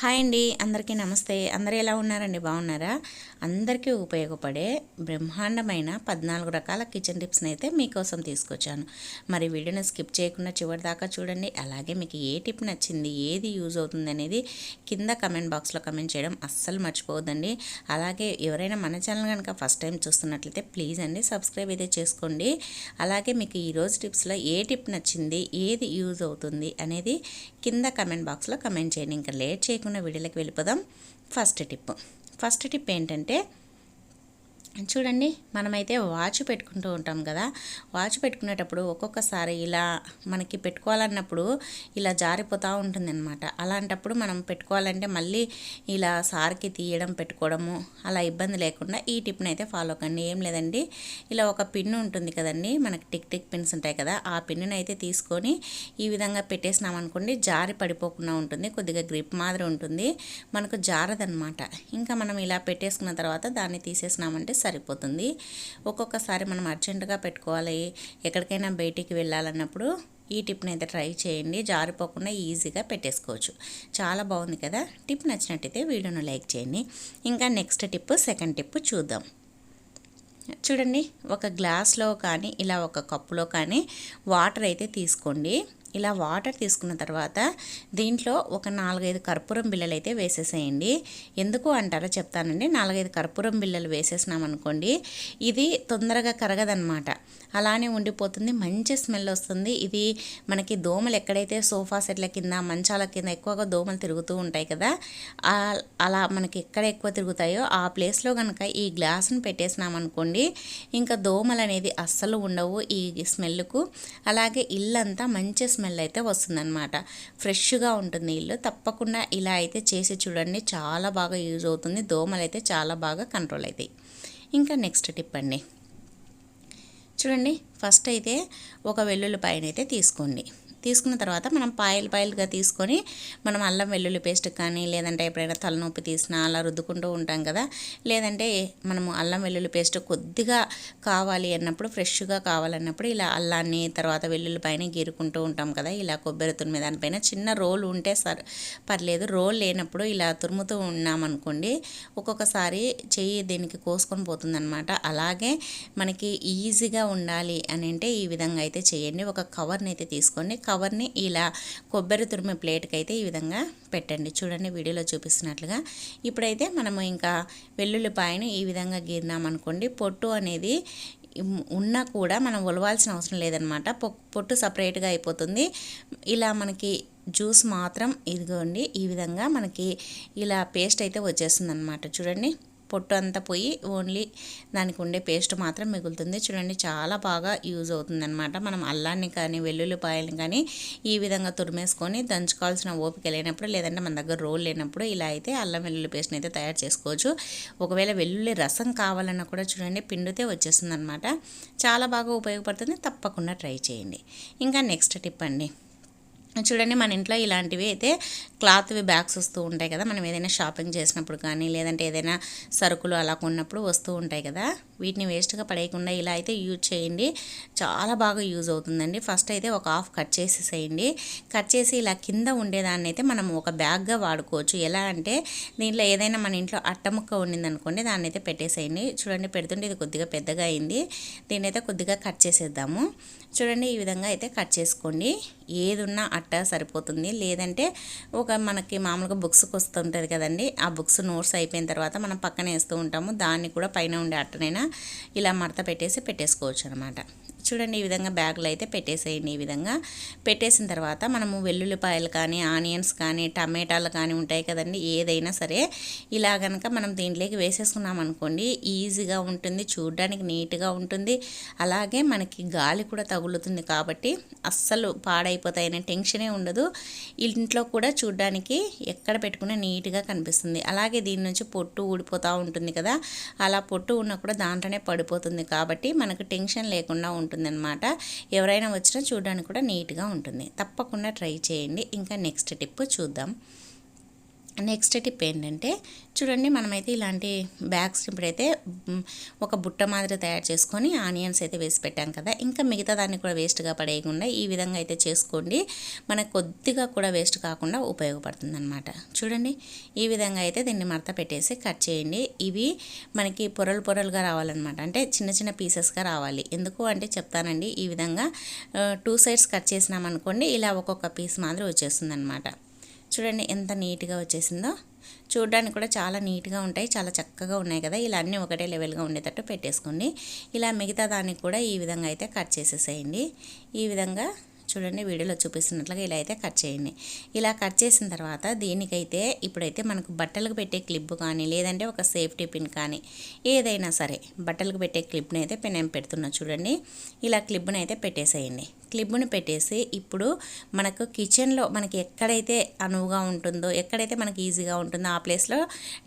Hi అండి అందరికీ నమస్తే. అందరూ ఎలా ఉన్నారండి? బాగున్నారా? అందరికీ ఉపయోగపడే బ్రహ్మాండమైన పద్నాలుగు రకాల కిచెన్ టిప్స్ని అయితే మీకోసం తీసుకొచ్చాను. మరి వీడియోని స్కిప్ చేయకుండా చివరి దాకా చూడండి. అలాగే మీకు ఏ టిప్ నచ్చింది ఏది యూజ్ అవుతుంది అనేది కింద కమెంట్ బాక్స్లో కమెంట్ చేయడం అస్సలు మర్చిపోవద్దండి. అలాగే ఎవరైనా మన ఛానల్ కనుక ఫస్ట్ టైం చూస్తున్నట్లయితే ప్లీజ్ అండి సబ్స్క్రైబ్ అయితే చేసుకోండి. అలాగే మీకు ఈరోజు టిప్స్లో ఏ టిప్ నచ్చింది ఏది యూజ్ అవుతుంది అనేది కింద కమెంట్ బాక్స్లో కమెంట్ చేయండి. ఇంకా లేట్ చేయకుండా వీడియోలోకి వెళ్ళిపోదాం. ఫస్ట్ టిప్ ఫస్ట్ టిప్ ఏంటంటే చూడండి మనమైతే వాచ్ పెట్టుకుంటూ ఉంటాం కదా. వాచ్ పెట్టుకునేటప్పుడు ఒక్కొక్కసారి ఇలా మనకి పెట్టుకోవాలన్నప్పుడు ఇలా జారిపోతూ ఉంటుంది అనమాట అలాంటప్పుడు మనం పెట్టుకోవాలంటే మళ్ళీ ఇలా సార్కి తీయడం పెట్టుకోవడము అలా ఇబ్బంది లేకుండా ఈ టిప్ని అయితే ఫాలో కండి. ఏం లేదండి ఇలా ఒక పిన్ ఉంటుంది కదండి మనకి టిక్ టిక్ పిన్స్ ఉంటాయి కదా ఆ పిన్నుని అయితే తీసుకొని ఈ విధంగా పెట్టేసినాం అనుకోండి జారి పడిపోకుండా ఉంటుంది కొద్దిగా గ్రిప్ మాదిరి ఉంటుంది మనకు జారదనమాట ఇంకా మనం ఇలా పెట్టేసుకున్న తర్వాత దాన్ని తీసేసినామంటే సరిపోతుంది. ఒక్కొక్కసారి మనం అర్జెంటుగా పెట్టుకోవాలి. ఎక్కడికైనా బయటికి వెళ్ళాలన్నప్పుడు ఈ టిప్ని అయితే ట్రై చేయండి. జారిపోకుండా ఈజీగా పెట్టేసుకోవచ్చు. చాలా బాగుంది కదా? టిప్ నచ్చినట్టయితే వీడియోను లైక్ చేయండి. ఇంకా నెక్స్ట్ టిప్ సెకండ్ టిప్ చూద్దాం. చూడండి ఒక గ్లాస్లో కానీ ఇలా ఒక కప్పులో కానీ వాటర్ అయితే తీసుకోండి. ఇలా వాటర్ తీసుకున్న తర్వాత దీంట్లో ఒక నాలుగైదు కర్పూరం బిళ్ళలు అయితే వేసేసేయండి. ఎందుకు అంటారో చెప్తానండి. నాలుగైదు కర్పూరం బిళ్ళలు వేసేసినాం అనుకోండి ఇది తొందరగా కరగదనమాట అలానే ఉండిపోతుంది మంచి స్మెల్ వస్తుంది. ఇది మనకి దోమలు ఎక్కడైతే సోఫా సెట్ల కింద మంచాల కింద ఎక్కువగా దోమలు తిరుగుతూ ఉంటాయి కదా అలా మనకి ఎక్కడ ఎక్కువ తిరుగుతాయో ఆ ప్లేస్లో కనుక ఈ గ్లాసును పెట్టేసినాం అనుకోండి ఇంకా దోమలు అనేది అస్సలు ఉండవు ఈ స్మెల్కు. అలాగే ఇల్లంతా మంచి స్మెల్ అయితే వస్తుందన్నమాట. ఫ్రెష్గా ఉంటుంది ఇల్లు తప్పకుండా ఇలా అయితే చేసి చూడండి. చాలా బాగా యూజ్ అవుతుంది. దోమలు అయితే చాలా బాగా కంట్రోల్ అవుతాయి ఇంకా నెక్స్ట్ టిప్ అండి. చూడండి ఫస్ట్ అయితే ఒక వెల్లుల్లిపాయనైతే తీసుకోండి. తీసుకున్న తర్వాత మనం పాయలు పాయలుగా తీసుకొని మనం అల్లం వెల్లుల్లి పేస్ట్ కానీ లేదంటే ఎప్పుడైనా తలనొప్పి తీసినా అలా రుద్దుకుంటూ ఉంటాం కదా. లేదంటే మనము అల్లం వెల్లుల్లి పేస్ట్ కొద్దిగా కావాలి అన్నప్పుడు ఫ్రెష్గా కావాలన్నప్పుడు ఇలా అల్లాన్ని తర్వాత వెల్లుల్లిపాయని గీరుకుంటూ ఉంటాం కదా. ఇలా కొబ్బరి తురిమే దానిపైన చిన్న రోల్ ఉంటే సర్ పర్లేదు. రోల్ లేనప్పుడు ఇలా తురుముతూ ఉన్నామనుకోండి ఒక్కొక్కసారి చెయ్యి దీనికి కోసుకొని పోతుందనమాట అలాగే మనకి ఈజీగా ఉండాలి అని అంటే ఈ విధంగా అయితే చేయండి. ఒక కవర్ని అయితే తీసుకోండి. కవర్ని ఇలా కొబ్బరి తురిమి ప్లేట్కి అయితే ఈ విధంగా పెట్టండి. చూడండి వీడియోలో చూపిస్తున్నట్లుగా. ఇప్పుడైతే మనము ఇంకా వెల్లుల్లిపాయను ఈ విధంగా గీరినామనుకోండి పొట్టు అనేది ఉన్నా కూడా మనం ఉలవాల్సిన అవసరం లేదనమాట. పొట్టు సపరేట్గా అయిపోతుంది. ఇలా మనకి జ్యూస్ మాత్రం ఇదిగోండి ఈ విధంగా మనకి ఇలా పేస్ట్ అయితే వచ్చేస్తుంది అనమాట చూడండి. పొట్టు అంతా పోయి ఓన్లీ దానికి ఉండే పేస్ట్ మాత్రం మిగులుతుంది. చూడండి చాలా బాగా యూజ్ అవుతుందన్నమాట. మనం అల్లాన్ని కానీ వెల్లుల్లిపాయలని కానీ ఈ విధంగా తురిమేసుకొని దంచుకోవాల్సిన ఓపిక లేనప్పుడు లేదంటే మన దగ్గర రోల్ లేనప్పుడు ఇలా అయితే అల్లం వెల్లుల్లి పేస్ట్ని అయితే తయారు చేసుకోవచ్చు. ఒకవేళ వెల్లుల్లి రసం కావాలన్నా కూడా చూడండి పిండితే వచ్చేస్తుంది అనమాట చాలా బాగా ఉపయోగపడుతుంది. తప్పకుండా ట్రై చేయండి. ఇంకా నెక్స్ట్ టిప్ అండి. చూడండి మన ఇంట్లో ఇలాంటివి అయితే క్లాత్వి బ్యాగ్స్ వస్తూ ఉంటాయి కదా మనం ఏదైనా షాపింగ్ చేసినప్పుడు కానీ లేదంటే ఏదైనా సరుకులు అలా కొన్నప్పుడు వస్తూ ఉంటాయి కదా. వీటిని వేస్ట్గా పడేయకుండా ఇలా అయితే యూజ్ చేయండి. చాలా బాగా యూజ్ అవుతుందండి. ఫస్ట్ అయితే ఒక హాఫ్ కట్ చేసేసేయండి. కట్ చేసి ఇలా కింద ఉండేదాన్ని అయితే మనం ఒక బ్యాగ్గా వాడుకోవచ్చు. ఎలా అంటే దీంట్లో ఏదైనా మన ఇంట్లో అట్టముక్క ఉండిందనుకోండి దాన్ని అయితే పెట్టేసేయండి. చూడండి పెడుతుంటే ఇది కొద్దిగా పెద్దగా అయింది. దీన్ని అయితే కొద్దిగా కట్ చేసేద్దాము. చూడండి ఈ విధంగా అయితే కట్ చేసుకోండి. ఏదున్నా అట్ట సరిపోతుంది. లేదంటే ఒక మనకి మామూలుగా బుక్స్కి వస్తుంటుంది కదండి. ఆ బుక్స్ నోట్స్ అయిపోయిన తర్వాత మనం పక్కన వేస్తూ ఉంటాము. దాన్ని కూడా పైన ఉండే అట్టనైనా ఇలా మడత పెట్టేసి పెట్టేసుకోవచ్చు అనమాట చూడండి ఈ విధంగా బ్యాగులు అయితే పెట్టేసేయండి. ఈ విధంగా పెట్టేసిన తర్వాత మనము వెల్లుల్లిపాయలు కానీ ఆనియన్స్ కానీ టమాటాలు కానీ ఉంటాయి కదండి ఏదైనా సరే ఇలా కనుక మనం దీంట్లోకి వేసేసుకున్నాం అనుకోండి ఈజీగా ఉంటుంది చూడడానికి నీట్గా ఉంటుంది. అలాగే మనకి గాలి కూడా తగులుతుంది కాబట్టి అస్సలు పాడైపోతాయనే టెన్షనే ఉండదు. ఇంట్లో కూడా చూడడానికి ఎక్కడ పెట్టుకున్నా నీట్గా కనిపిస్తుంది. అలాగే దీని నుంచి పొట్టు ఊడిపోతూ ఉంటుంది కదా అలా పొట్టు ఉన్నా కూడా దాంట్లోనే పడిపోతుంది కాబట్టి మనకు టెన్షన్ లేకుండా ఉంటుంది. ఉంటుందన్నమాట. ఎవరైనా వచ్చినా చూడడానికి కూడా నీట్గా ఉంటుంది. తప్పకుండా ట్రై చేయండి. ఇంకా నెక్స్ట్ టిప్ చూద్దాం. నెక్స్ట్ టిప్ ఏంటంటే చూడండి మనమైతే ఇలాంటి బ్యాగ్స్ ఇప్పుడైతే ఒక బుట్ట మాదిరి తయారు చేసుకొని ఆనియన్స్ అయితే వేసి పెట్టాం కదా. ఇంకా మిగతా దాన్ని కూడా వేస్ట్గా పడేయకుండా ఈ విధంగా అయితే చేసుకోండి. మనకు కొద్దిగా కూడా వేస్ట్ కాకుండా ఉపయోగపడుతుంది అనమాట చూడండి ఈ విధంగా అయితే దీన్ని మడత పెట్టేసి కట్ చేయండి. ఇవి మనకి పొరలు పొరలుగా రావాలన్నమాట. అంటే చిన్న చిన్న పీసెస్గా రావాలి. ఎందుకు అంటే చెప్తానండి ఈ విధంగా టూ సైడ్స్ కట్ చేసినామనుకోండి ఇలా ఒక్కొక్క పీస్ మాదిరి వచ్చేస్తుంది అనమాట చూడండి ఎంత నీట్గా వచ్చేసిందో. చూడడానికి కూడా చాలా నీట్గా ఉంటాయి చాలా చక్కగా ఉన్నాయి కదా. ఇలా అన్నీ ఒకటే లెవెల్గా ఉండేటట్టు పెట్టేసుకోండి. ఇలా మిగతా దానికి కూడా ఈ విధంగా అయితే కట్ చేసేసేయండి. ఈ విధంగా చూడండి వీడియోలో చూపిస్తున్నట్లుగా ఇలా అయితే కట్ చేయండి. ఇలా కట్ చేసిన తర్వాత దీనికైతే ఇప్పుడైతే మనకు బట్టలకు పెట్టే క్లిప్ కానీ లేదంటే ఒక సేఫ్టీ పిన్ కానీ ఏదైనా సరే బట్టలకు పెట్టే క్లిప్ని అయితే నేను పెడుతున్నా చూడండి. ఇలా క్లిప్ని అయితే పెట్టేసేయండి. క్లిప్ని పెట్టేసి ఇప్పుడు మనకు కిచెన్లో మనకి ఎక్కడైతే అనువుగా ఉంటుందో ఎక్కడైతే మనకి ఈజీగా ఉంటుందో ఆ ప్లేస్లో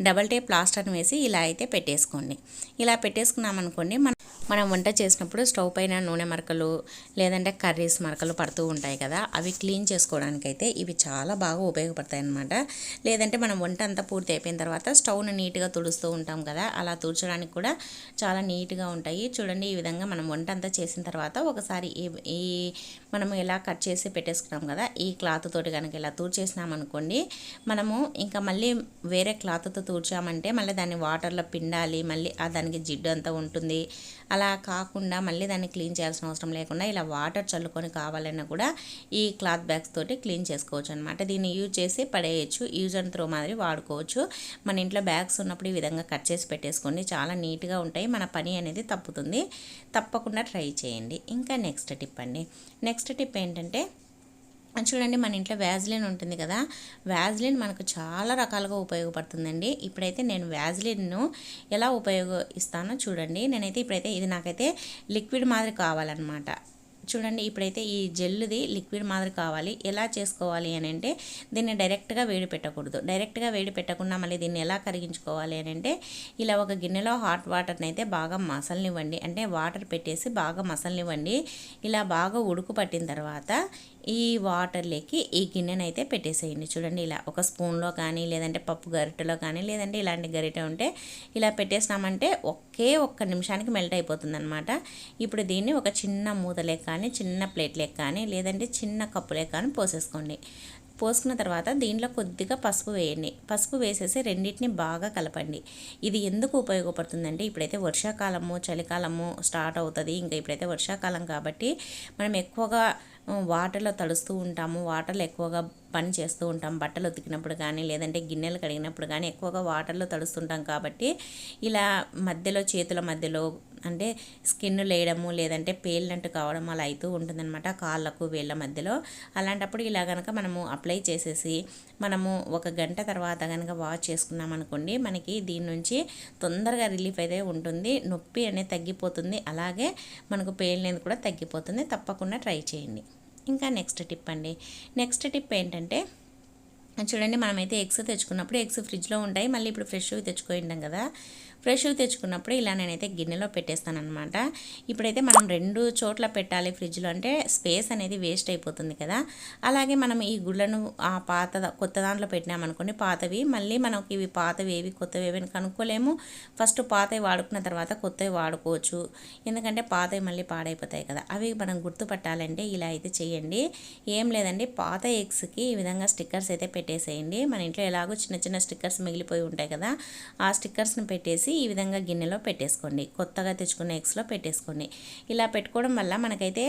డబల్ టేప్ ప్లాస్టర్ని వేసి ఇలా అయితే పెట్టేసుకోండి. ఇలా పెట్టేసుకున్నామనుకోండి మన మనం వంట చేసినప్పుడు స్టవ్ పైన నూనె మరకలు లేదంటే కర్రీస్ మరకలు పడుతూ ఉంటాయి కదా అవి క్లీన్ చేసుకోవడానికైతే ఇవి చాలా బాగా ఉపయోగపడతాయి అన్నమాట లేదంటే మనం వంట అంతా పూర్తి అయిపోయిన తర్వాత స్టవ్ను నీట్గా తుడుస్తూ ఉంటాం కదా అలా తుడచడానికి కూడా చాలా నీట్గా ఉంటాయి. చూడండి ఈ విధంగా మనం వంట అంతా చేసిన తర్వాత ఒకసారి ఈ ఈ మనము ఎలా కట్ చేసి పెట్టేసుకున్నాం కదా ఈ క్లాత్ తోటి కనుక ఇలా తూర్చేసినామనుకోండి మనము ఇంకా మళ్ళీ వేరే క్లాత్తో తూర్చామంటే మళ్ళీ దాన్ని వాటర్లో పిండాలి మళ్ళీ ఆ దానికి జిడ్డు అంతా ఉంటుంది అలా కాకుండా మళ్ళీ దాన్ని క్లీన్ చేయాల్సిన అవసరం లేకుండా ఇలా వాటర్ చల్లుకొని కావాలన్నా కూడా ఈ క్లాత్ బ్యాగ్స్ తోటి క్లీన్ చేసుకోవచ్చు అనమాట దీన్ని యూజ్ చేసి పడేయచ్చు యూజ్ అండ్ త్రో మాదిరి వాడుకోవచ్చు. మన ఇంట్లో బ్యాగ్స్ ఉన్నప్పుడు ఈ విధంగా కట్ చేసి పెట్టేసుకోండి. చాలా నీట్గా ఉంటాయి. మన పని అనేది తప్పుతుంది. తప్పకుండా ట్రై చేయండి. ఇంకా నెక్స్ట్ టిప్ అండి. నెక్స్ట్ టిప్ ఏంటంటే చూడండి మన ఇంట్లో వ్యాజ్లిన్ ఉంటుంది కదా వ్యాజ్లిన్ మనకు చాలా రకాలుగా ఉపయోగపడుతుందండి. ఇప్పుడైతే నేను వ్యాజ్లిన్ను ఎలా ఉపయోగిస్తానో చూడండి. నేనైతే ఇప్పుడైతే ఇది నాకైతే లిక్విడ్ మాదిరి కావాలన్నమాట. చూడండి ఇప్పుడైతే ఈ జెల్లుది లిక్విడ్ మాదిరి కావాలి. ఎలా చేసుకోవాలి అని అంటే దీన్ని డైరెక్ట్గా వేడి పెట్టకూడదు. డైరెక్ట్గా వేడి పెట్టకుండా మళ్ళీ దీన్ని ఎలా కరిగించుకోవాలి అని అంటే ఇలా ఒక గిన్నెలో హాట్ వాటర్ని అయితే బాగా మసలనివ్వండి. అంటే వాటర్ పెట్టేసి బాగా మసలనివ్వండి. ఇలా బాగా ఉడుకు పట్టిన తర్వాత ఈ వాటర్లోకి ఈ గిన్నెను అయితే పెట్టేసేయండి. చూడండి ఇలా ఒక స్పూన్లో కానీ లేదంటే పప్పు గరిటెలో కానీ లేదంటే ఇలాంటి గరిటె ఉంటే ఇలా పెట్టేసినామంటే ఒకే ఒక్క నిమిషానికి మెల్ట్ అయిపోతుంది అనమాట ఇప్పుడు దీన్ని ఒక చిన్న మూతలే కానీ చిన్న ప్లేట్లేక కానీ లేదంటే చిన్న కప్పులే కానీ పోసేసుకోండి. పోసుకున్న తర్వాత దీంట్లో కొద్దిగా పసుపు వేయండి. పసుపు వేసేసి రెండింటిని బాగా కలపండి. ఇది ఎందుకు ఉపయోగపడుతుందంటే ఇప్పుడైతే వర్షాకాలము చలికాలము స్టార్ట్ అవుతుంది. ఇంకా ఇప్పుడైతే వర్షాకాలం కాబట్టి మనం ఎక్కువగా వాటర్లో తడుస్తూ ఉంటాము. వాటర్లో ఎక్కువగా పని చేస్తూ ఉంటాం. బట్టలు ఉతికినప్పుడు కానీ లేదంటే గిన్నెలు కడిగినప్పుడు కానీ ఎక్కువగా వాటర్లో తడుస్తుంటాం కాబట్టి ఇలా మధ్యలో చేతుల మధ్యలో అంటే స్కిన్ లేయడము లేదంటే పేలినట్టు కావడం అలా అవుతూ ఉంటుందన్నమాట కాళ్ళకు వేళ్ళ మధ్యలో. అలాంటప్పుడు ఇలా కనుక మనము అప్లై చేసేసి మనము ఒక గంట తర్వాత కనుక వాష్ చేసుకున్నాం అనుకోండి మనకి దీని నుంచి తొందరగా రిలీఫ్ అయితే ఉంటుంది. నొప్పి అనేది తగ్గిపోతుంది. అలాగే మనకు పేలినది కూడా తగ్గిపోతుంది. తప్పకుండా ట్రై చేయండి. ఇంకా నెక్స్ట్ టిప్ అండి. నెక్స్ట్ టిప్ ఏంటంటే చూడండి మనమైతే ఎగ్స్ తెచ్చుకున్నప్పుడు ఎగ్స్ ఫ్రిడ్జ్లో ఉంటాయి మళ్ళీ ఇప్పుడు ఫ్రెష్వి తెచ్చుకోయిండం కదా. ఫ్రెష్వి తెచ్చుకున్నప్పుడు ఇలా నేనైతే గిన్నెలో పెట్టేస్తాను అనమాట ఇప్పుడైతే మనం రెండు చోట్ల పెట్టాలి ఫ్రిడ్జ్లో అంటే స్పేస్ అనేది వేస్ట్ అయిపోతుంది కదా. అలాగే మనం ఈ గుళ్ళను ఆ పాత కొత్త దాంట్లో పెట్టినామనుకోండి పాతవి మళ్ళీ మనకి ఇవి పాతవి ఏవి కొత్తవి ఏవి అని కనుక్కోలేము. ఫస్ట్ పాతవి వాడుకున్న తర్వాత కొత్తవి వాడుకోవచ్చు. ఎందుకంటే పాతవి మళ్ళీ పాడైపోతాయి కదా. అవి మనం గుర్తుపట్టాలంటే ఇలా అయితే చేయండి. ఏం లేదండి పాత ఎగ్స్కి ఈ విధంగా స్టిక్కర్స్ అయితే పెట్టేసేయండి. మన ఇంట్లో ఎలాగో చిన్న చిన్న స్టిక్కర్స్ మిగిలిపోయి ఉంటాయి కదా. ఆ స్టిక్కర్స్ని పెట్టేసి ఈ విధంగా గిన్నెలో పెట్టేసుకోండి. కొత్తగా తెచ్చుకున్న ఎగ్స్లో పెట్టేసుకోండి. ఇలా పెట్టుకోవడం వల్ల మనకైతే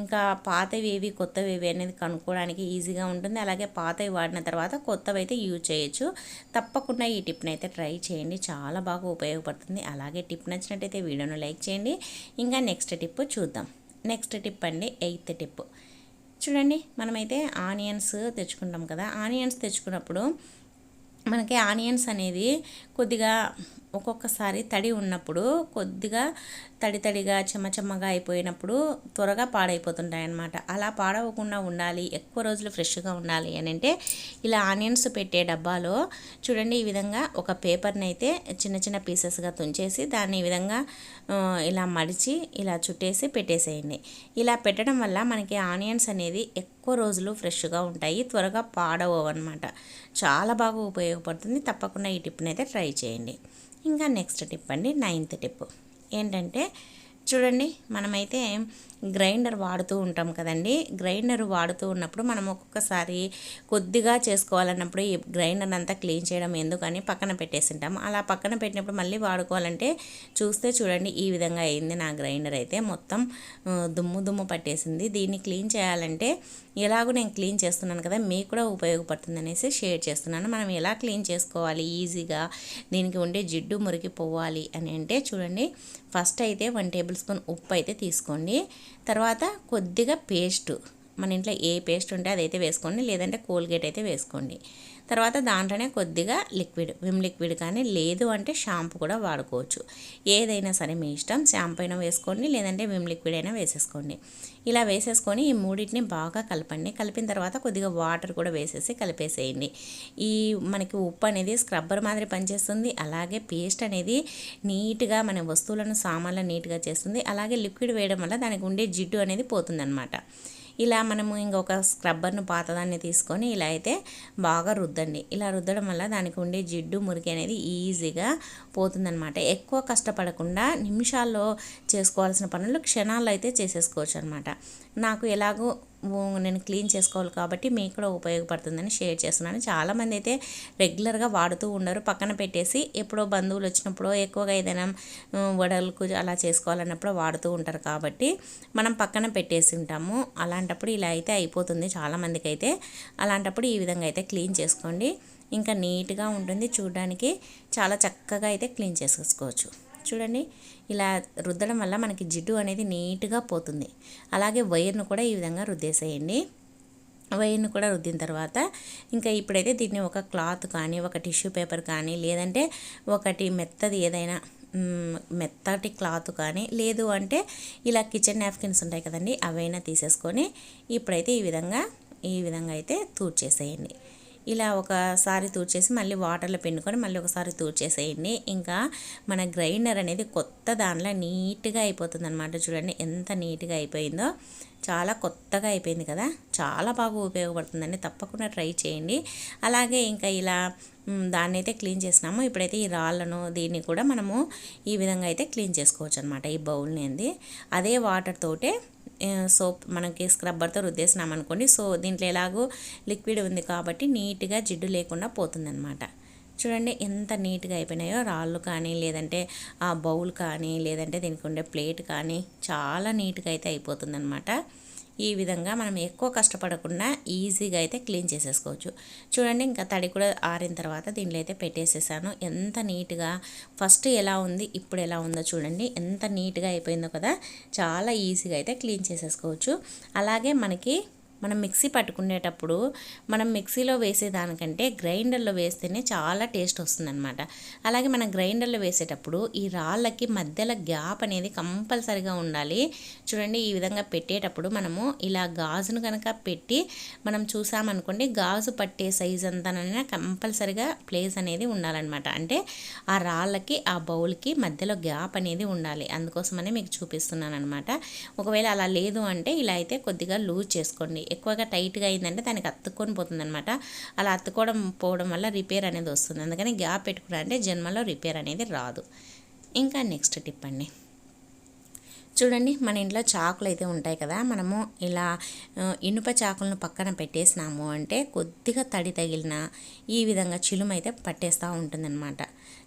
ఇంకా పాతవి ఏవి కొత్తవి ఏవి అనేది కనుక్కోవడానికి ఈజీగా ఉంటుంది. అలాగే పాతవి వాడిన తర్వాత కొత్తవి అయితే యూజ్ చేయొచ్చు. తప్పకుండా ఈ టిప్ని అయితే ట్రై చేయండి. చాలా బాగా ఉపయోగపడుతుంది. అలాగే టిప్ నచ్చినట్టయితే వీడియోను లైక్ చేయండి. ఇంకా నెక్స్ట్ టిప్ చూద్దాం. నెక్స్ట్ టిప్ అండి ఎయిత్ టిప్. చూడండి మనమైతే ఆనియన్స్ తెచ్చుకుంటాం కదా. ఆనియన్స్ తెచ్చుకున్నప్పుడు మనకి ఆనియన్స్ అనేది కొద్దిగా ఒక్కొక్కసారి తడి ఉన్నప్పుడు కొద్దిగా తడి తడిగా చెమ్మ అయిపోయినప్పుడు త్వరగా పాడైపోతుంటాయి అన్నమాట అలా పాడవకుండా ఉండాలి ఎక్కువ రోజులు ఫ్రెష్గా ఉండాలి అని అంటే ఇలా ఆనియన్స్ పెట్టే డబ్బాలో చూడండి ఈ విధంగా ఒక పేపర్ని అయితే చిన్న చిన్న పీసెస్గా తుంచేసి దాన్ని ఈ విధంగా ఇలా మడిచి ఇలా చుట్టేసి పెట్టేసేయండి. ఇలా పెట్టడం వల్ల మనకి ఆనియన్స్ అనేది ఎక్కువ ఎక్కువ రోజులు ఫ్రెష్గా ఉంటాయి త్వరగా పాడవు అనమాట చాలా బాగా ఉపయోగపడుతుంది తప్పకుండా ఈ టిప్ని అయితే ట్రై చేయండి. ఇంకా నెక్స్ట్ టిప్ అండి నైన్త్ టిప్. ఏంటంటే చూడండి మనమైతే గ్రైండర్ వాడుతూ ఉంటాం కదండి. గ్రైండర్ వాడుతూ ఉన్నప్పుడు మనం ఒక్కొక్కసారి కొద్దిగా చేసుకోవాలన్నప్పుడు ఈ గ్రైండర్ అంతా క్లీన్ చేయడం ఎందుకని పక్కన పెట్టేసింటాం. అలా పక్కన పెట్టినప్పుడు మళ్ళీ వాడుకోవాలంటే చూస్తే చూడండి ఈ విధంగా అయింది నా గ్రైండర్ అయితే. మొత్తం దుమ్ము దుమ్ము పట్టేసింది. దీన్ని క్లీన్ చేయాలంటే ఎలాగో నేను క్లీన్ చేస్తున్నాను కదా మీకు కూడా ఉపయోగపడుతుంది అనేసి షేర్ చేస్తున్నాను. మనం ఎలా క్లీన్ చేసుకోవాలి ఈజీగా దీనికి ఉండే జిడ్డు మురికి పోవాలి అని అంటే చూడండి ఫస్ట్ అయితే వన్ టేబుల్ స్పూన్ ఉప్పు అయితే తీసుకోండి. తర్వాత కొద్దిగా పేస్టు మన ఇంట్లో ఏ పేస్ట్ ఉంటే అదైతే వేసుకోండి లేదంటే కోల్గేట్ అయితే వేసుకోండి. తర్వాత దాంట్లోనే కొద్దిగా లిక్విడ్ విమ్ లిక్విడ్ కానీ లేదు అంటే షాంపూ కూడా వాడుకోవచ్చు. ఏదైనా సరే మీ ఇష్టం షాంపూ అయినా వేసుకోండి లేదంటే విమ్ లిక్విడ్ అయినా వేసేసుకోండి. ఇలా వేసేసుకొని ఈ మూడింటిని బాగా కలపండి. కలిపిన తర్వాత కొద్దిగా వాటర్ కూడా వేసేసి కలిపేసేయండి. ఈ మనకి ఉప్పు అనేది స్క్రబ్బర్ మాదిరి పనిచేస్తుంది. అలాగే పేస్ట్ అనేది నీట్గా మన వస్తువులను సామాన్లు నీట్గా చేస్తుంది. అలాగే లిక్విడ్ వేయడం వల్ల దానికి ఉండే జిడ్డు అనేది పోతుందన్నమాట. ఇలా మనము ఇంకొక స్క్రబ్బర్ను పాతదాన్ని తీసుకొని ఇలా అయితే బాగా రుద్దండి. ఇలా రుద్దడం వల్ల దానికి ఉండే జిడ్డు మురికి అనేది ఈజీగా పోతుందనమాట ఎక్కువ కష్టపడకుండా నిమిషాల్లో చేసుకోవాల్సిన పనులు క్షణాల్లో అయితే చేసేసుకోవచ్చు అనమాట నాకు ఎలాగో నేను క్లీన్ చేసుకోవాలి కాబట్టి మీకు కూడా ఉపయోగపడుతుందని షేర్ చేస్తున్నాను. చాలామంది అయితే రెగ్యులర్గా వాడుతూ ఉండరు. పక్కన పెట్టేసి ఎప్పుడో బంధువులు వచ్చినప్పుడు ఎక్కువగా ఏదైనా వడలకు అలా చేసుకోవాలన్నప్పుడు వాడుతూ ఉంటారు కాబట్టి మనం పక్కన పెట్టేసి ఉంటాము. అలాంటప్పుడు ఇలా అయితే అయిపోతుంది. చాలామందికి అయితే అలాంటప్పుడు ఈ విధంగా అయితే క్లీన్ చేసుకోండి. ఇంకా నీట్గా ఉంటుంది. చూడడానికి చాలా చక్కగా అయితే క్లీన్ చేసుకోవచ్చు. చూడండి. ఇలా రుద్దడం వల్ల మనకి జిడ్డు అనేది నీట్గా పోతుంది. అలాగే వైర్ను కూడా ఈ విధంగా రుద్దేసేయండి. వైర్ను కూడా రుద్దిన తర్వాత ఇంకా ఇప్పుడైతే దీన్ని ఒక క్లాత్ కానీ ఒక టిష్యూ పేపర్ కానీ లేదంటే ఒకటి మెత్తది ఏదైనా మెత్తటి క్లాత్ కానీ లేదు అంటే ఇలా కిచెన్ నాప్కిన్స్ ఉంటాయి కదండి అవైనా తీసేసుకొని ఇప్పుడైతే ఈ విధంగా ఈ విధంగా అయితే తూర్చేసేయండి ఇలా ఒకసారి తూర్చేసి మళ్ళీ వాటర్లో పిండుకొని మళ్ళీ ఒకసారి తూర్చేసేయండి ఇంకా మన గ్రైండర్ అనేది కొత్త దానిలో నీట్గా అయిపోతుంది అనమాట చూడండి ఎంత నీట్గా అయిపోయిందో. చాలా కొత్తగా అయిపోయింది కదా. చాలా బాగా ఉపయోగపడుతుందండి. తప్పకుండా ట్రై చేయండి. అలాగే ఇంకా ఇలా దాన్ని అయితే క్లీన్ చేసినాము. ఇప్పుడైతే ఈ రాళ్ళను దీన్ని కూడా మనము ఈ విధంగా అయితే క్లీన్ చేసుకోవచ్చు అనమాట ఈ బౌల్ని అదే వాటర్ తోటే సోప్ మనకి స్క్రబ్బర్తో రుద్దేసినాం అనుకోండి. సో దీంట్లో ఎలాగో లిక్విడ్ ఉంది కాబట్టి నీట్గా జిడ్డు లేకుండా పోతుందన్నమాట. చూడండి ఎంత నీట్గా అయిపోయినాయో రాళ్ళు కానీ లేదంటే ఆ బౌల్ కానీ లేదంటే దీనికి ఉండే ప్లేట్ కానీ చాలా నీట్గా అయితే అయిపోతుందన్నమాట. ఈ విధంగా మనం ఎక్కువ కష్టపడకుండా ఈజీగా అయితే క్లీన్ చేసేసుకోవచ్చు. చూడండి ఇంకా తడి కూడా ఆరిన తర్వాత దీంట్లో అయితే పెట్టేసేసాను. ఎంత నీట్గా ఫస్ట్ ఎలా ఉంది ఇప్పుడు ఎలా ఉందో చూడండి. ఎంత నీట్గా అయిపోయిందో కదా చాలా ఈజీగా అయితే క్లీన్ చేసేసుకోవచ్చు. అలాగే మనకి మనం మిక్సీ పట్టుకునేటప్పుడు మనం మిక్సీలో వేసేదానికంటే గ్రైండర్లో వేస్తేనే చాలా టేస్ట్ వస్తుందన్నమాట. అలాగే మనం గ్రైండర్లో వేసేటప్పుడు ఈ రాళ్ళకి మధ్యలో గ్యాప్ అనేది కంపల్సరిగా ఉండాలి. చూడండి ఈ విధంగా పెట్టేటప్పుడు మనము ఇలా గాజును కనుక పెట్టి మనం చూసామనుకోండి గాజు పట్టే సైజ్ అంతానైనా కంపల్సరిగా ప్లేస్ అనేది ఉండాలన్నమాట. అంటే ఆ రాళ్ళకి ఆ బౌల్కి మధ్యలో గ్యాప్ అనేది ఉండాలి. అందుకోసమనే మీకు చూపిస్తున్నాను అనమాట ఒకవేళ అలా లేదు అంటే ఇలా అయితే కొద్దిగా లూజ్ చేసుకోండి. ఎక్కువగా టైట్గా అయిందంటే దానికి అత్తుకొని పోతుంది అనమాట అలా అత్తుకోవడం పోవడం వల్ల రిపేర్ అనేది వస్తుంది. అందుకని గ్యాప్ పెట్టుకున్నా అంటే జన్మలో రిపేర్ అనేది రాదు. ఇంకా నెక్స్ట్ టిప్ అండి. చూడండి మన ఇంట్లో చాకులు అయితే ఉంటాయి కదా మనము ఇలా ఇనుప చాకులను పక్కన పెట్టేసినాము అంటే కొద్దిగా తడి తగిలిన ఈ విధంగా చిలుమైతే పట్టేస్తూ ఉంటుందన్నమాట.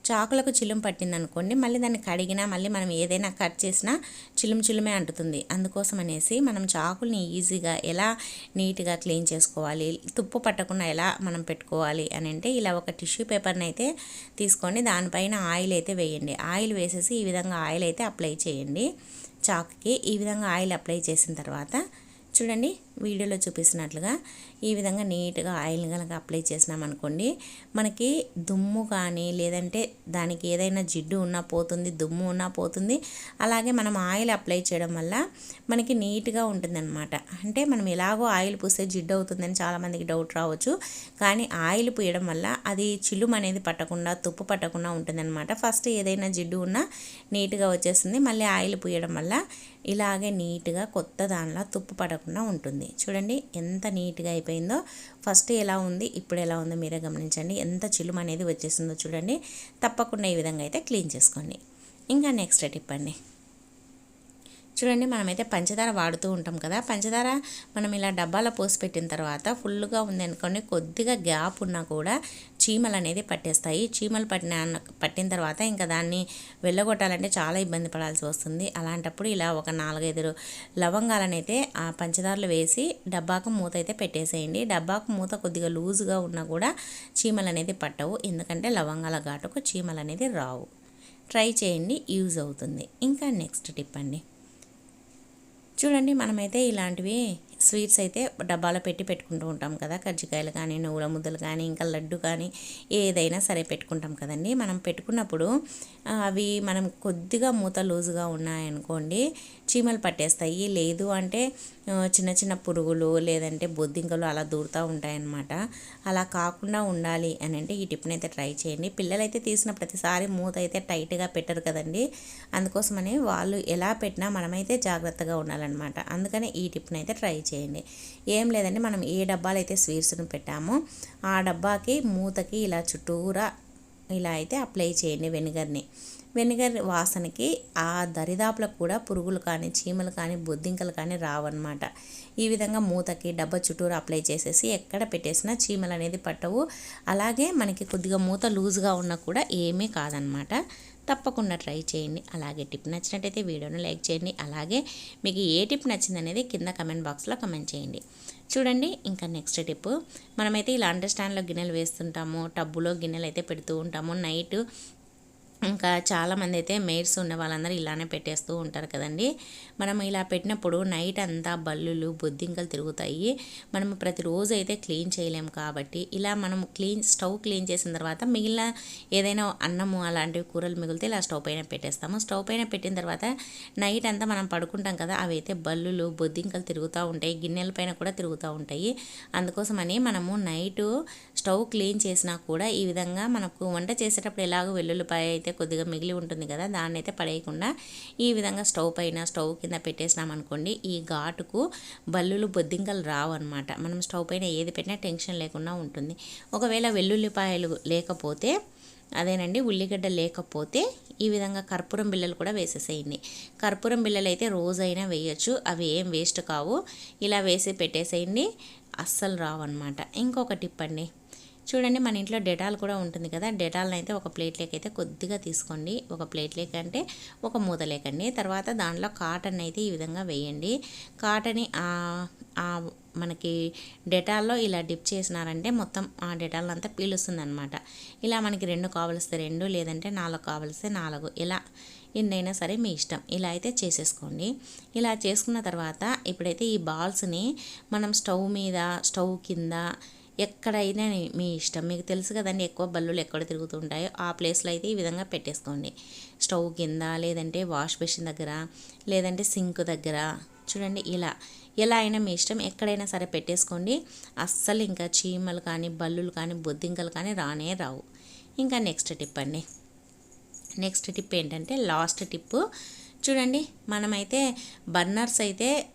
చాకులకు చిలుం పట్టింది అనుకోండి మళ్ళీ దాన్ని కడిగినా మళ్ళీ మనం ఏదైనా కట్ చేసినా చిలుం చిలుమే అంటుతుంది. అందుకోసం అనేసి మనం చాకుల్ని ఈజీగా ఎలా నీట్గా క్లీన్ చేసుకోవాలి తుప్పు పట్టకుండా ఎలా మనం పెట్టుకోవాలి అని అంటే ఇలా ఒక టిష్యూ పేపర్ని అయితే తీసుకొని దానిపైన ఆయిల్ అయితే వేయండి. ఆయిల్ వేసేసి ఈ విధంగా ఆయిల్ అయితే అప్లై చేయండి. చాక్కి ఈ విధంగా ఆయిల్ అప్లై చేసిన తర్వాత చూడండి వీడియోలో చూపిస్తున్నట్లుగా ఈ విధంగా నీట్గా ఆయిల్ కనుక అప్లై చేసినామనుకోండి మనకి దుమ్ము కానీ లేదంటే దానికి ఏదైనా జిడ్డు ఉన్నా పోతుంది దుమ్ము ఉన్నా పోతుంది. అలాగే మనం ఆయిల్ అప్లై చేయడం వల్ల మనకి నీట్గా ఉంటుందన్నమాట. అంటే మనం ఎలాగో ఆయిల్ పూస్తే జిడ్డు అవుతుందని చాలామందికి డౌట్ రావచ్చు. కానీ ఆయిల్ పూయడం వల్ల అది చిల్లుం అనేది పట్టకుండా తుప్పు పట్టకుండా ఉంటుందన్నమాట. ఫస్ట్ ఏదైనా జిడ్డు ఉన్నా నీట్గా వచ్చేస్తుంది. మళ్ళీ ఆయిల్ పూయడం వల్ల ఇలాగే నీట్గా కొత్త దానిలో తుప్పు పడకుండా ఉంటుంది. అయిపోయింది. చూడండి ఎంత నీట్గా అయిపోయిందో. ఫస్ట్ ఎలా ఉంది ఇప్పుడు ఎలా ఉందో మీరే గమనించండి. ఎంత చిలుము అనేది వచ్చేసిందో చూడండి. తప్పకుండా ఈ విధంగా అయితే క్లీన్ చేసుకోండి. ఇంకా నెక్స్ట్ టిప్ అండి. చూడండి మనమైతే పంచదార వాడుతూ ఉంటాం కదా. పంచదార మనం ఇలా డబ్బాలో పోసి పెట్టిన తర్వాత ఫుల్గా ఉంది అనుకోండి కొద్దిగా గ్యాప్ ఉన్నా కూడా చీమలు అనేది పట్టేస్తాయి. చీమలు పట్టిన పట్టిన తర్వాత ఇంకా దాన్ని వెళ్ళగొట్టాలంటే చాలా ఇబ్బంది పడాల్సి వస్తుంది. అలాంటప్పుడు ఇలా ఒక నాలుగైదు లవంగాలనైతే ఆ పంచదారలు వేసి డబ్బాకు మూత అయితే పెట్టేసేయండి. డబ్బాకు మూత కొద్దిగా లూజుగా ఉన్నా కూడా చీమలు అనేది పట్టవు. ఎందుకంటే లవంగాల ఘాటుకు చీమలు అనేది రావు. ట్రై చేయండి యూజ్ అవుతుంది. ఇంకా నెక్స్ట్ టిప్ అండి. చూడండి మనమైతే ఇలాంటివి స్వీట్స్ అయితే డబ్బాలో పెట్టి పెట్టుకుంటూ ఉంటాం కదా. కజ్జికాయలు కానీ నువ్వుల ముద్దలు కానీ ఇంకా లడ్డు కానీ ఏదైనా సరే పెట్టుకుంటాం కదండి. మనం పెట్టుకున్నప్పుడు అవి మనం కొద్దిగా మూత లూజుగా ఉన్నాయనుకోండి చీమలు పట్టేస్తాయి. లేదు అంటే చిన్న చిన్న పురుగులు లేదంటే బొద్దింకలు అలా దూరుతూ ఉంటాయన్నమాట. అలా కాకుండా ఉండాలి అని అంటే ఈ టిప్ని అయితే ట్రై చేయండి. పిల్లలైతే తీసిన ప్రతిసారి మూత అయితే టైట్గా పెట్టరు కదండి. అందుకోసమని వాళ్ళు ఎలా పెట్టినా మనమైతే జాగ్రత్తగా ఉండాలన్నమాట. అందుకని ఈ టిప్ని అయితే ట్రై చేయండి. చేయండి. ఏం లేదండి మనం ఏ డబ్బాలు అయితే స్వీట్స్ను పెట్టామో ఆ డబ్బాకి మూతకి ఇలా చుట్టూరా ఇలా అయితే అప్లై చేయండి వెనిగర్ని. వెనిగర్ వాసనకి ఆ దరిదాపులకు కూడా పురుగులు కానీ చీమలు కానీ బొద్దింకలు కానీ రావన్నమాట. ఈ విధంగా మూతకి డబ్బా చుట్టూరు అప్లై చేసేసి ఎక్కడ పెట్టేసినా చీమలు అనేది పట్టవు. అలాగే మనకి కొద్దిగా మూత లూజ్గా ఉన్నా కూడా ఏమీ కాదనమాట తప్పకుండా ట్రై చేయండి. అలాగే టిప్ నచ్చినట్టయితే వీడియోను లైక్ చేయండి. అలాగే మీకు ఏ టిప్ నచ్చిందనేది కింద కమెంట్ బాక్స్లో కమెంట్ చేయండి. చూడండి ఇంకా నెక్స్ట్ టిప్. మనమైతే ఇలా అండర్స్టాండ్లో గిన్నెలు వేస్తుంటాము టబ్బులో గిన్నెలు అయితే పెడుతూ ఉంటాము. నైట్ ఇంకా చాలామంది అయితే మెయిడ్స్ ఉన్న వాళ్ళందరూ ఇలానే పెట్టేస్తూ ఉంటారు కదండి. మనం ఇలా పెట్టినప్పుడు నైట్ అంతా బల్లులు బొద్దింకలు తిరుగుతాయి. మనం ప్రతిరోజు అయితే క్లీన్ చేయలేము కాబట్టి ఇలా మనం క్లీన్ స్టవ్ క్లీన్ చేసిన తర్వాత మిగిలిన ఏదైనా అన్నము అలాంటివి కూరలు మిగిలితే ఇలా స్టవ్ పైన పెట్టేస్తాము. స్టవ్ పైన పెట్టిన తర్వాత నైట్ అంతా మనం పడుకుంటాం కదా అవి అయితే బల్లులు బొద్దింకలు తిరుగుతూ ఉంటాయి గిన్నెల పైన కూడా తిరుగుతూ ఉంటాయి. అందుకోసమని మనము నైట్ స్టవ్ క్లీన్ చేసినా కూడా ఈ విధంగా మనకు వంట చేసేటప్పుడు ఎలాగో వెల్లుల్లిపాయ అయితే కొద్దిగా మిగిలి ఉంటుంది కదా దాన్ని అయితే పడేయకుండా ఈ విధంగా స్టవ్ పైన స్టవ్ కింద పెట్టేసినామనుకోండి ఈ ఘాటుకు బల్లులు బొద్దింకలు రావు అనమాట మనం స్టవ్ పైన ఏది పెట్టినా టెన్షన్ లేకుండా ఉంటుంది. ఒకవేళ వెల్లుల్లిపాయలు లేకపోతే అదేనండి ఉల్లిగడ్డ లేకపోతే ఈ విధంగా కర్పూరం బిళ్ళలు కూడా వేసేసేయండి. కర్పూరం బిళ్ళలు అయితే రోజైనా వేయచ్చు అవి ఏం వేస్ట్ కావు. ఇలా వేసి పెట్టేసేయండి అస్సలు రావు అనమాట ఇంకొక టిప్ అండి. చూడండి మన ఇంట్లో డెటాల్ కూడా ఉంటుంది కదా డెటాల్ని అయితే ఒక ప్లేట్లోకి అయితే కొద్దిగా తీసుకోండి. ఒక ప్లేట్లోకి అంటే ఒక మూత లేకండి తర్వాత దాంట్లో కాటన్ అయితే ఈ విధంగా వేయండి. కాటన్ని మనకి డెటాల్లో ఇలా డిప్ చేసినారంటే మొత్తం ఆ డెటాల్ అంతా పీలుస్తుందనమాట ఇలా మనకి రెండు కావలిస్తే రెండు లేదంటే నాలుగు కావలిస్తే నాలుగు ఇలా ఎన్నైనా సరే మీ ఇష్టం. ఇలా అయితే చేసేసుకోండి. ఇలా చేసుకున్న తర్వాత ఇప్పుడైతే ఈ బాల్స్ని మనం స్టవ్ మీద స్టవ్ కింద ఎక్కడైనా మీ ఇష్టం. మీకు తెలుసు కదండి ఎక్కువ బల్లులు ఎక్కడ తిరుగుతుంటాయో ఆ ప్లేస్లో అయితే ఈ విధంగా పెట్టేసుకోండి. స్టవ్ కింద లేదంటే వాష్ బేసిన్ దగ్గర లేదంటే సింక్ దగ్గర చూడండి ఇలా ఎలా అయినా మీ ఇష్టం. ఎక్కడైనా సరే పెట్టేసుకోండి. అస్సలు ఇంకా చీమలు కానీ బల్లులు కానీ బొద్దింకలు కానీ రానే రావు. ఇంకా నెక్స్ట్ టిప్ అండి. నెక్స్ట్ టిప్ ఏంటంటే లాస్ట్ టిప్పు. చూడండి మనమైతే బర్నర్స్ అయితే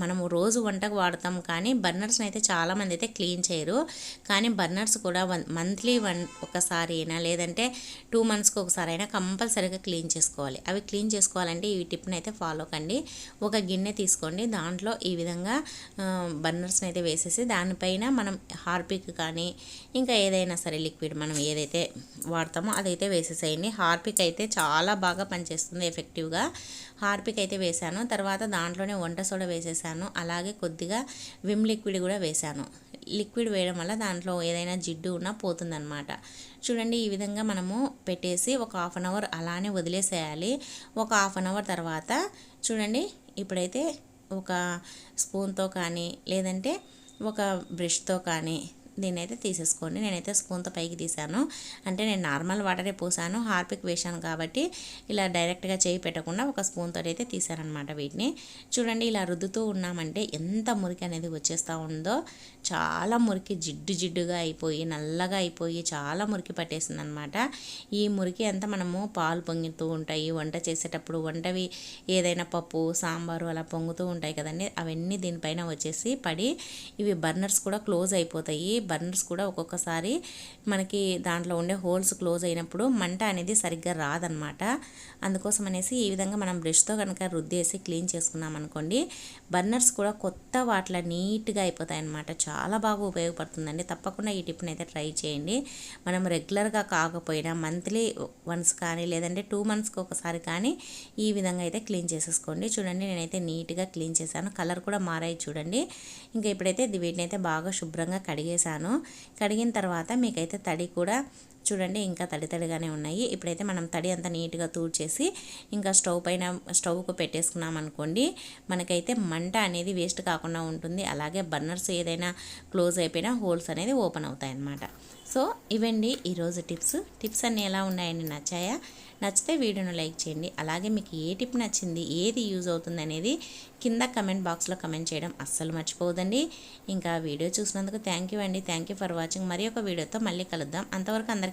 మనము రోజు వంటకు వాడతాం కానీ బర్నర్స్ని అయితే చాలామంది అయితే క్లీన్ చేయరు. కానీ బర్నర్స్ కూడా వన్ మంత్లీ వన్ ఒకసారి అయినా లేదంటే టూ మంత్స్కి ఒకసారి అయినా కంపల్సరీగా క్లీన్ చేసుకోవాలి. అవి క్లీన్ చేసుకోవాలంటే ఈ టిప్ని అయితే ఫాలో కండి. ఒక గిన్నె తీసుకోండి. దాంట్లో ఈ విధంగా బర్నర్స్ని అయితే వేసేసి దానిపైన మనం హార్పిక్ కానీ ఇంకా ఏదైనా సరే లిక్విడ్ మనం ఏదైతే వాడతామో అదైతే వేసేసేయండి. హార్పిక్ అయితే చాలా బాగా పనిచేస్తుంది ఎఫెక్టివ్గా. హార్పిక్ అయితే వేశాను తర్వాత దాంట్లోనే వంట సోడా వేసేసాను అలాగే కొద్దిగా విమ్ లిక్విడ్ కూడా వేశాను. లిక్విడ్ వేయడం వల్ల దాంట్లో ఏదైనా జిడ్డు ఉన్నా పోతుందన్నమాట. చూడండి ఈ విధంగా మనము పెట్టేసి ఒక హాఫ్ అన్ అవర్ అలానే వదిలేసేయాలి. ఒక హాఫ్ అన్ అవర్ తర్వాత చూడండి ఇప్పుడైతే ఒక స్పూన్తో కానీ లేదంటే ఒక బ్రష్తో కానీ దీన్నైతే అయితే తీసేసుకోండి. నేనైతే స్పూన్తో పైకి తీసాను అంటే నేను నార్మల్ వాటరే పోసాను. హార్పిక్ వేసాను కాబట్టి ఇలా డైరెక్ట్గా చేయి పెట్టకుండా ఒక స్పూన్తో అయితే తీసానమాట వీటిని. చూడండి ఇలా రుద్దుతూ ఉన్నామంటే ఎంత మురికి అనేది వచ్చేస్తూ ఉందో చాలా మురికి జిడ్డు జిడ్డుగా అయిపోయి నల్లగా అయిపోయి చాలా మురికి పట్టేసింది అనమాట ఈ మురికి అంతా మనము పాలు పొంగుతూ ఉంటాయి. వంట చేసేటప్పుడు వంటవి ఏదైనా పప్పు సాంబారు అలా పొంగుతూ ఉంటాయి కదండి. అవన్నీ దీనిపైన వచ్చేసి పడి ఇవి బర్నర్స్ కూడా క్లోజ్ అయిపోతాయి. బర్నర్స్ కూడా ఒక్కొక్కసారి మనకి దాంట్లో ఉండే హోల్స్ క్లోజ్ అయినప్పుడు మంట అనేది సరిగ్గా రాదనమాట అందుకోసం అనేసి ఈ విధంగా మనం బ్రష్తో కనుక రుద్దేసి క్లీన్ చేసుకున్నాం అనుకోండి బర్నర్స్ కూడా కొత్త వాటిలో నీట్గా అయిపోతాయి అనమాట చాలా బాగా ఉపయోగపడుతుందండి. తప్పకుండా ఈ టిప్ని అయితే ట్రై చేయండి. మనం రెగ్యులర్గా కాకపోయినా మంత్లీ వన్స్ కానీ లేదంటే టూ మంత్స్కి ఒకసారి కానీ ఈ విధంగా అయితే క్లీన్ చేసేసుకోండి. చూడండి నేనైతే నీట్గా క్లీన్ చేశాను. కలర్ కూడా మారాయి చూడండి. ఇంకా ఇప్పుడైతే వీటిని అయితే బాగా శుభ్రంగా కడిగేశాను. కడిగిన తర్వాత మీకైతే తడి కూడా చూడండి ఇంకా తడి తడిగానే ఉన్నాయి. ఇప్పుడైతే మనం తడి అంతా నీట్గా తూడ్చేసి ఇంకా స్టవ్ పైన స్టవ్కు పెట్టేసుకున్నాం అనుకోండి మనకైతే మంట అనేది వేస్ట్ కాకుండా ఉంటుంది. అలాగే బర్నర్స్ ఏదైనా క్లోజ్ అయిపోయినా హోల్స్ అనేది ఓపెన్ అవుతాయి అన్నమాట సో ఇవండి ఈరోజు టిప్స్. టిప్స్ అన్నీ ఎలా ఉన్నాయండి నచ్చాయా? నచ్చితే వీడియోను లైక్ చేయండి. అలాగే మీకు ఏ టిప్ నచ్చింది ఏది యూజ్ అవుతుంది అనేది కింద కమెంట్ బాక్స్లో కమెంట్ చేయడం అస్సలు మర్చిపోదండి ఇంకా వీడియో చూసినందుకు థ్యాంక్ యూ అండి. Thank you for watching. మరి ఒక వీడియోతో మళ్ళీ కలుద్దాం. అంతవరకు అందరికీ